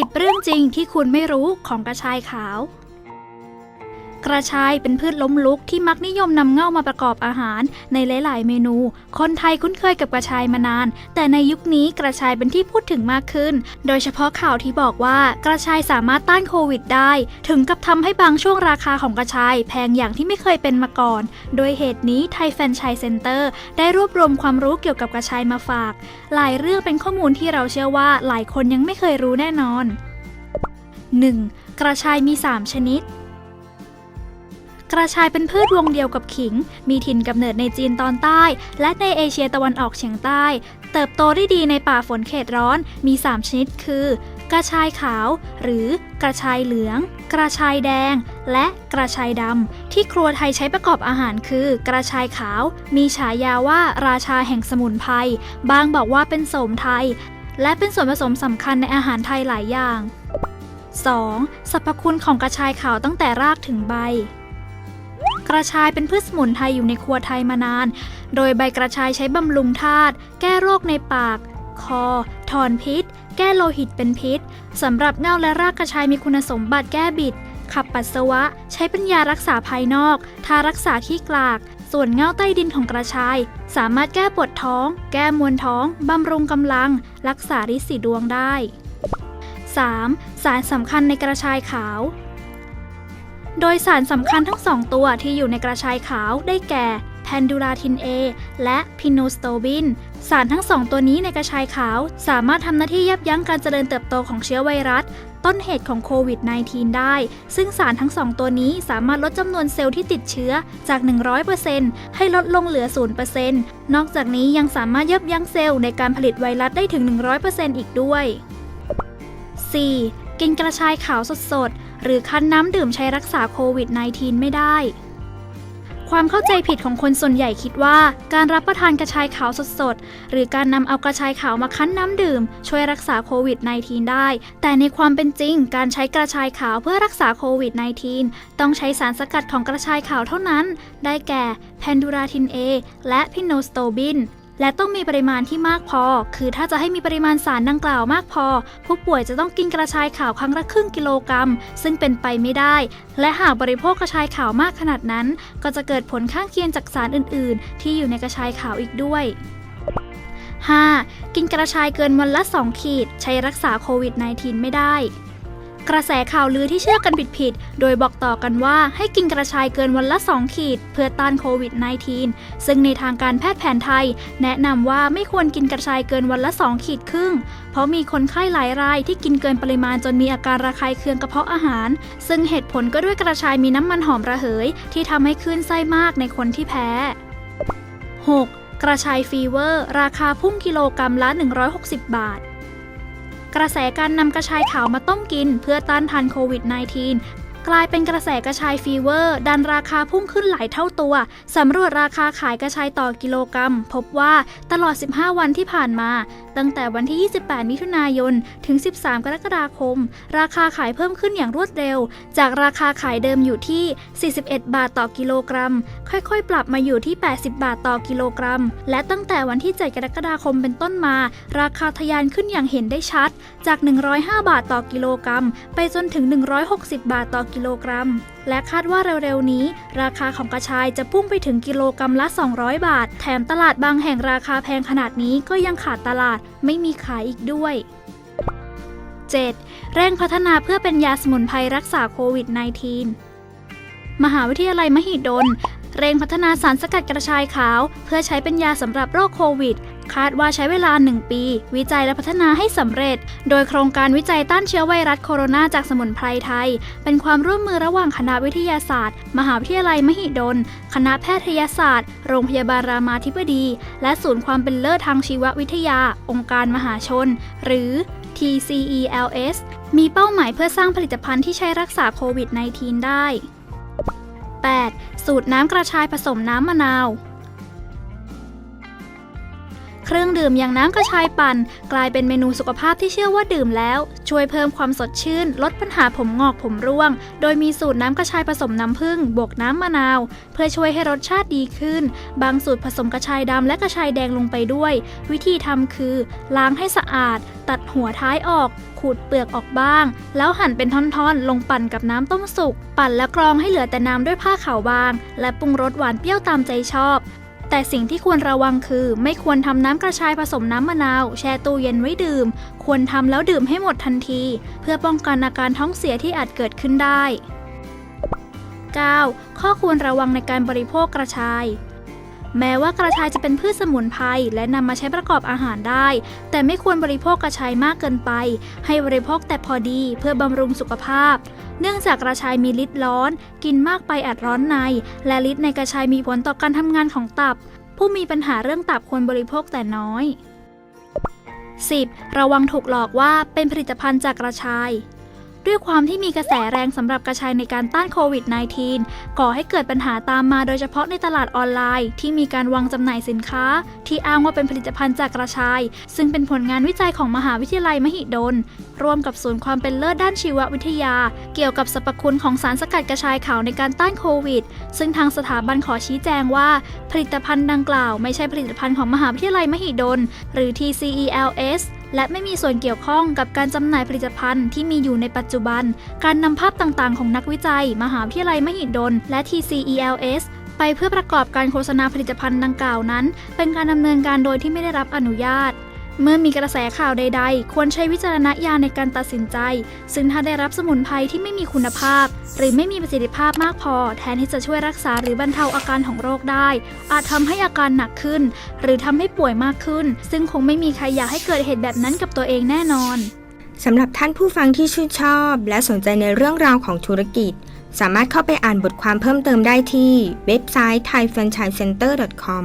10 เรื่องจริงที่คุณไม่รู้ของกระชายขาว กระชายเป็นพืชล้มลุกที่มักนิยมนำเง่ามาประกอบอาหารในหลาย ๆ เมนู คนไทยคุ้นเคยกับกระชายมานาน แต่ในยุคนี้กระชายเป็นที่พูดถึงมากขึ้น โดยเฉพาะข่าวที่บอกว่ากระชายสามารถต้านโควิดได้ ถึงกับทำให้บางช่วงราคาของกระชายแพงอย่างที่ไม่เคยเป็นมาก่อน โดยเหตุนี้ไทยแฟนชส์เซ็นเตอร์ได้รวบรวมความรู้เกี่ยวกับกระชายมาฝาก หลายเรื่องเป็นข้อมูลที่เราเชื่อว่าหลายคนยังไม่เคยรู้แน่นอน 1. กระชายมี 3 ชนิด กระชายเป็นพืชวงเดียวกับขิง มีถิ่นกำเนิดในจีนตอนใต้ และในเอเชียตะวันออกเฉียงใต้ เติบโตได้ดีในป่าฝนเขตร้อน มี 3 ชนิดคือ กระชายขาว หรือกระชายเหลือง กระชายแดง และกระชายดำ ที่ครัวไทยใช้ประกอบอาหารคือ กระชายขาว มีฉายาว่าราชาแห่งสมุนไพร บางบอกว่าเป็นโสมไทย และเป็นส่วนผสมสำคัญในอาหารไทยหลายอย่าง 2. สรรพคุณของกระชายขาวตั้งแต่รากถึงใบ กระชายเป็นพืชสมุนไพรอยู่ในครัวไทยมานาน โดยใบกระชายใช้บำรุงธาตุ แก้โรคในปาก คอ ถอนพิษ แก้โลหิตเป็นพิษ สำหรับเงาและรากกระชายมีคุณสมบัติแก้บิด ขับปัสสาวะ ใช้เป็นยารักษาภายนอก ทารักษาขี้กลาก ส่วนเงาใต้ดินของกระชาย สามารถแก้ปวดท้อง แก้มวลท้อง บำรุงกำลัง รักษาริดสีดวงได้ 3. สารสำคัญในกระชายขาว โดยสารสำคัญทั้งสองตัวที่อยู่ในกระชายขาวได้แก่แพนดูราทิน A และพิโนสโตบิน สารทั้งสองตัวนี้ในกระชายขาว สามารถทำหน้าที่ยับยั้งการเจริญเติบโตของเชื้อไวรัส ต้นเหตุของโควิด -19 ได้ ซึ่งสารทั้งสองตัวนี้สามารถลดจำนวนเซลล์ที่ติดเชื้อจาก 100%ให้ลดลงเหลือ 0%นอกจากนี้ยังสามารถยับยั้งเซลล์ในการผลิตไวรัสได้ถึง 100%อีกด้วย 4. กินกระชายขาวสด หรือคั้นน้ำดื่มใช้รักษาโควิด -19 ไม่ได้ ความเข้าใจผิดของคนส่วนใหญ่คิดว่า การรับประทานกระชายขาวสดๆ หรือการนำเอากระชายขาวมาคั้นน้ำดื่ม ช่วยรักษาโควิด -19 ได้ แต่ในความเป็นจริง การใช้กระชายขาวเพื่อรักษาโควิด -19 ต้องใช้สารสกัดของกระชายขาวเท่านั้น ได้แก่แพนดูราทิน A และพิโนสโตบิน และต้องมีปริมาณที่มากพอ คือถ้าจะให้มีปริมาณสารดังกล่าวมากพอ ผู้ป่วยจะต้องกินกระชายขาวครั้งละครึ่งกิโลกรัม ซึ่งเป็นไปไม่ได้ และหากบริโภคกระชายขาวมากขนาดนั้น ก็จะเกิดผลข้างเคียงจากสารอื่น ๆ ที่อยู่ในกระชายขาวอีกด้วย 5. กินกระชายเกินวันละ 2 ขีด ใช้รักษาโควิด -19 ไม่ได้ กระแสข่าวลือที่เชื่อกันผิดๆ โดยบอกต่อกันว่าให้กินกระชายเกินวันละ 2 ขีด เพื่อต้านโควิด -19 ซึ่งในทางการแพทย์แผนไทย แนะนำว่าไม่ควรกินกระชายเกินวันละ 2 ขีดครึ่ง เพราะมีคนไข้หลายรายที่กินเกินปริมาณจนมีอาการระคายเคืองกระเพาะอาหาร ซึ่งเหตุผลก็ด้วยกระชายมีน้ำมันหอมระเหย ที่ทำให้คลื่นไส้มากในคนที่แพ้ 6. กระชายฟีเวอร์ ราคาพุ่งกิโลกรัมละ 160 บาท กระแสการนำกระชายขาวมาต้มกิน เพื่อต้านทานโควิด -19 กลายเป็นกระแสกระชายฟีเวอร์ ดันราคาพุ่งขึ้นหลายเท่าตัวสำรวจราคาขายกระชายต่อกิโลกรัม พบว่าตลอด 15 วันที่ผ่านมา ตั้งแต่วันที่ 28 มิถุนายน ถึง 13 กรกฎาคม ราคาขายเพิ่มขึ้นอย่างรวดเร็ว จากราคาขายเดิมอยู่ที่ 41 บาทต่อกิโลกรัม ค่อยๆ ปรับมาอยู่ที่ 80 บาทต่อกิโลกรัม และตั้งแต่วันที่ 7 กรกฎาคมเป็นต้นมา ราคาทะยานขึ้นอย่างเห็นได้ชัด จาก 105 บาทต่อกิโลกรัม ไปจนถึง 160 บาทต่อกิโลกรัม และคาดว่าเร็วๆนี้ ราคาของกระชายจะพุ่งไปถึงกิโลกรัมละ 200 บาท แถมตลาดบางแห่งราคาแพงขนาดนี้ก็ยังขาดตลาดไม่มีขายอีกด้วย 7. เร่งพัฒนาเพื่อเป็นยาสมุนไพรรักษาโควิด -19 มหาวิทยาลัยมหิดลเร่งพัฒนาสารสกัดกระชายขาว เพื่อใช้เป็นยาสำหรับโรคโควิด คาดว่าใช้เวลา 1 ปี วิจัยและพัฒนาให้สำเร็จ โดยโครงการวิจัยต้านเชื้อไวรัสโคโรนาจากสมุนไพรไทย เป็นความร่วมมือระหว่างคณะวิทยาศาสตร์ มหาวิทยาลัยมหิดล คณะแพทยศาสตร์ โรงพยาบาลรามาธิบดี และศูนย์ความเป็นเลิศทางชีววิทยา องค์การมหาชน หรือ TCELS มีเป้าหมายเพื่อสร้างผลิตภัณฑ์ที่ใช้รักษาโควิด -19 ได้ 8. สูตรน้ำกระชายผสมน้ำมะนาว ใรื่องดื่มอย่างน้ำกระชายปั่น กลายเป็นเมนูสุขภาพที่เชื่อว่าดื่มแล้ว ช่วยเพิ่มความสดชื่น ลดปัญหาผมงอกผมร่วง โดยมีสูตรน้ำกระชายผสมน้ำผึ้งบวกน้ำมะนาว เพื่อช่วยให้รสชาติดีขึ้น บางสูตรผสมกระชายดำและกระชายแดงลงไปด้วย วิธีทำคือ ล้างให้สะอาด ตัดหัวท้ายออกขูดเปลือกออกบ้าง แล้วหั่นเป็นท่อนๆ ลงปั่นกับน้ำต้มสุก ปั่นและกรองให้เหลือแต่น้ำด้วยผ้าขาวบาง และปรุงรสหวานเปรี้ยวตามใจชอบ แต่สิ่งที่ควรระวังคือ ไม่ควรทำน้ำกระชายผสมน้ำมะนาว แช่ตู้เย็นไว้ดื่ม ควรทำแล้วดื่มให้หมดทันที เพื่อป้องกันอาการท้องเสียที่อาจเกิดขึ้นได้ 9. ข้อควรระวังในการบริโภคกระชาย แม้ว่ากระชายจะเป็นพืชสมุนไพรและนำมาใช้ประกอบอาหารได้ แต่ไม่ควรบริโภคกระชายมากเกินไป ให้บริโภคแต่พอดีเพื่อบำรุงสุขภาพ เนื่องจากกระชายมีฤทธิ์ร้อน กินมากไปอาจร้อนใน และฤทธิ์ในกระชายมีผลต่อการทำงานของตับ ผู้มีปัญหาเรื่องตับควรบริโภคแต่น้อย 10. ระวังถูกหลอกว่าเป็นผลิตภัณฑ์จากกระชาย ด้วยความที่มีกระแสแรงสำหรับกระชายในการต้านโควิด -19 ก่อให้เกิดปัญหาตามมาโดยเฉพาะในตลาดออนไลน์ ที่มีการวางจำหน่ายสินค้า ที่อ้างว่าเป็นผลิตภัณฑ์จากกระชาย ซึ่งเป็นผลงานวิจัยของมหาวิทยาลัยมหิดล ร่วมกับศูนย์ความเป็นเลิศด้านชีววิทยา เกี่ยวกับสรรพคุณของสารสกัดกระชายขาวในการต้านโควิด ซึ่งทางสถาบันขอชี้แจงว่า ผลิตภัณฑ์ดังกล่าว ไม่ใช่ผลิตภัณฑ์ของมหาวิทยาลัยมหิดล หรือ TCELS และไม่มีส่วนเกี่ยวข้องกับการจำหน่ายผลิตภัณฑ์ที่มีอยู่ในปัจจุบัน การนำภาพต่างๆ ของนักวิจัย มหาวิทยาลัยมหิดล และ TCELS ไปเพื่อประกอบการโฆษณาผลิตภัณฑ์ดังกล่าวนั้น เป็นการดำเนินการโดยที่ไม่ได้รับอนุญาต เมื่อมีกระแสข่าวใด ๆ ควรใช้วิจารณญาณในการตัดสินใจ ซึ่งถ้าได้รับสมุนไพรที่ไม่มีคุณภาพ หรือไม่มีประสิทธิภาพมากพอ แทนที่จะช่วยรักษาหรือบรรเทาอาการของโรคได้ อาจทำให้อาการหนักขึ้น หรือทำให้ป่วยมากขึ้น ซึ่งคงไม่มีใครอยากให้เกิดเหตุแบบนั้นกับตัวเองแน่นอนสำหรับท่านผู้ฟังที่ชื่นชอบ และสนใจในเรื่องราวของธุรกิจ สามารถเข้าไปอ่านบทความเพิ่มเติมได้ที่เว็บไซต์ thaifranchisecenter.com